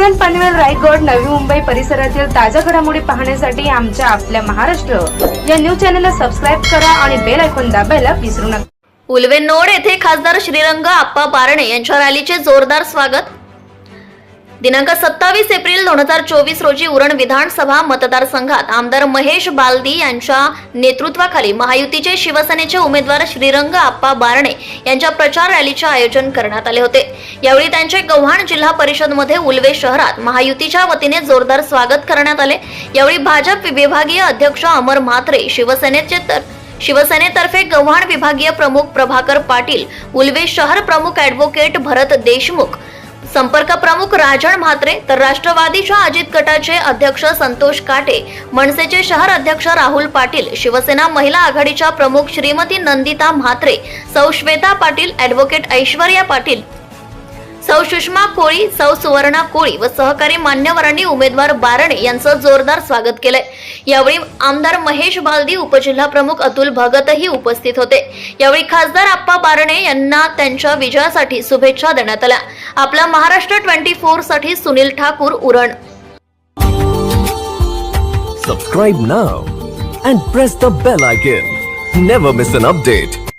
पनवेल रायगड नवी मुंबई परिसरातील ताज्या घडामोडी पाहण्यासाठी आमच्या आपल्या महाराष्ट्र या न्यूज चॅनलला सबस्क्राईब करा आणि बेल ऐकून दाबायला विसरू नका. उलवेनोड येथे खासदार श्रीरंग आप्पा बारणे यांच्या रॅलीचे जोरदार स्वागत. दिनांक सत्तावीस एप्रिल दोन हजार चोवीस रोजी उरण विधानसभा मतदारसंघात आमदार महेश बालदी यांच्या नेतृत्वाखाली महायुतीचे शिवसेनेचे उमेदवार श्रीरंग आप्पा बारणे यांच्या प्रचार रॅलीचे आयोजन करण्यात आले होते. यावेळी त्यांचे गव्हाण जिल्हा परिषदमध्ये उलवे शहरात महायुतीच्या वतीने जोरदार स्वागत करण्यात आले. यावेळी भाजप विभागीय अध्यक्ष अमर म्हात्रे शिवसेनेचे तर शिवसेनेतर्फे गव्हाण विभागीय प्रमुख प्रभाकर पाटील उलवे शहर प्रमुख ॲडव्होकेट भरत देशमुख संपर्क प्रमुख राजन म्हात्रे तर राष्ट्रवादीच्या अजित गटाचे अध्यक्ष संतोष काटे मनसेचे शहर अध्यक्ष राहुल पाटील शिवसेना महिला आघाडीच्या प्रमुख श्रीमती नंदिता म्हात्रे सौ श्वेता पाटील ॲडव्होकेट ऐश्वर्या पाटील सौ सुषमा कोळी सौ सुवर्णा कोळी व सहकारी मान्यवरांनी उमेदवार बारणे यांचं जोरदार स्वागत केलंय. यावेळी आमदार महेश बालदी उपजिल्हा प्रमुख अतुल भगतही उपस्थित होते. यावेळी खासदार आप्पा बारणे यांना त्यांच्या विजयासाठी शुभेच्छा देण्यात आल्या. आपला Maharashtra twenty फोरसाठी Sunil Thakur Uran. Subscribe now and press the bell icon never miss an update